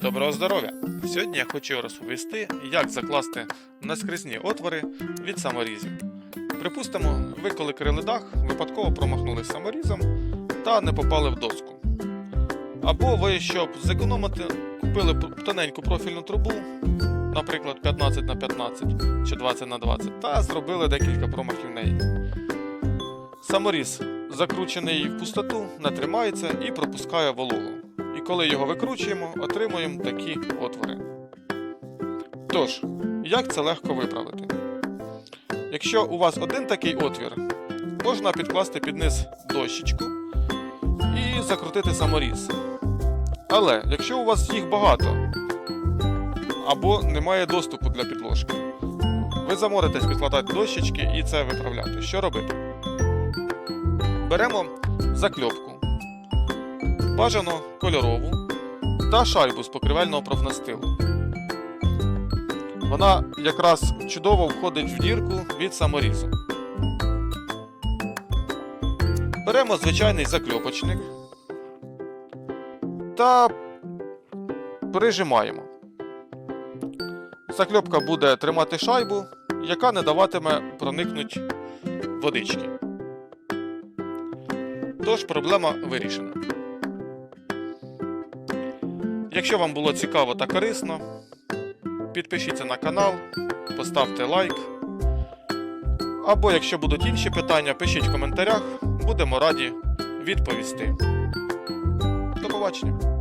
Доброго здоров'я! Сьогодні я хочу розповісти, як закласти наскрізні отвори від саморізів. Припустимо, ви коли крили дах, випадково промахнулись саморізом та не попали в доску. Або ви, щоб зекономити, купили тоненьку профільну трубу, наприклад, 15 на 15 чи 20 на 20, та зробили декілька промахів неї. Саморіз закручений в пустоту, не тримається і пропускає вологу. І коли його викручуємо, отримуємо такі отвори. Тож, як це легко виправити? Якщо у вас один такий отвір, можна підкласти під низ дощечку і закрутити саморіз. Але якщо у вас їх багато або немає доступу для підложки, ви заморитесь підкладати дощечки і це виправляти. Що робити? Беремо закльопку, бажано кольорову та шайбу з покривельного профнастилу. Вона якраз чудово входить в дірку від саморізу. Беремо звичайний закльопочник та прижимаємо. Закльопка буде тримати шайбу, яка не даватиме проникнуть водички. Тож проблема вирішена. Якщо вам було цікаво та корисно, підпишіться на канал, поставте лайк. Або якщо будуть інші питання, пишіть в коментарях, будемо раді відповісти. До побачення!